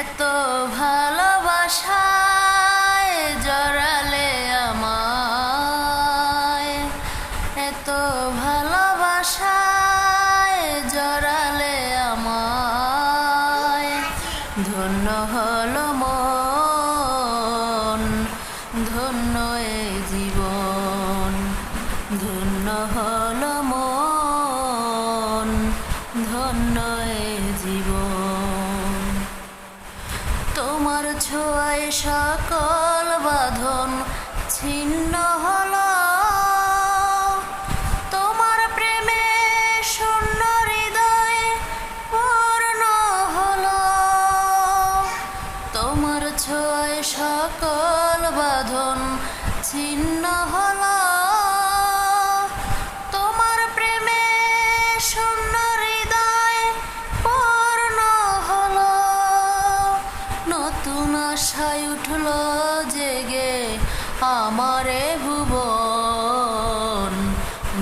এত ভালোবাসায় জড়ালে আমায়। এত ভালোবাসায় জড়ালে আমায়। ধন্য হলো মন, ধন্য এ জীবন। ধন্য হলো মন, ধন্য এ জীবন। তোমার ছোঁয়ায় সকল বাঁধন ছিন্ন হল। তোমার প্রেমে শূন্য হৃদয় পূর্ণ হল। তোমার ছোঁয়ায় সকল বাঁধন নতুন আশায় উঠল জেগে আমারে ভুবন।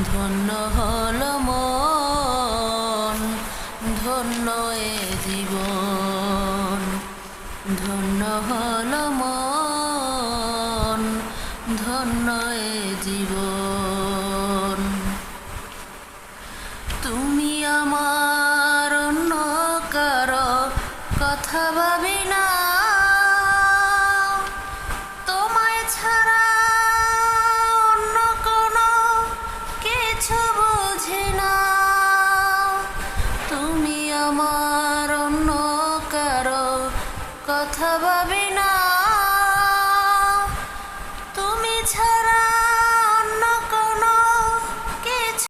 ধন্য হল মন, ধন্য এ জীবন। ধন্য হল মন, ধন্য এ জীবন। তুমি আমার অন্য কারও কথা ভাবি না।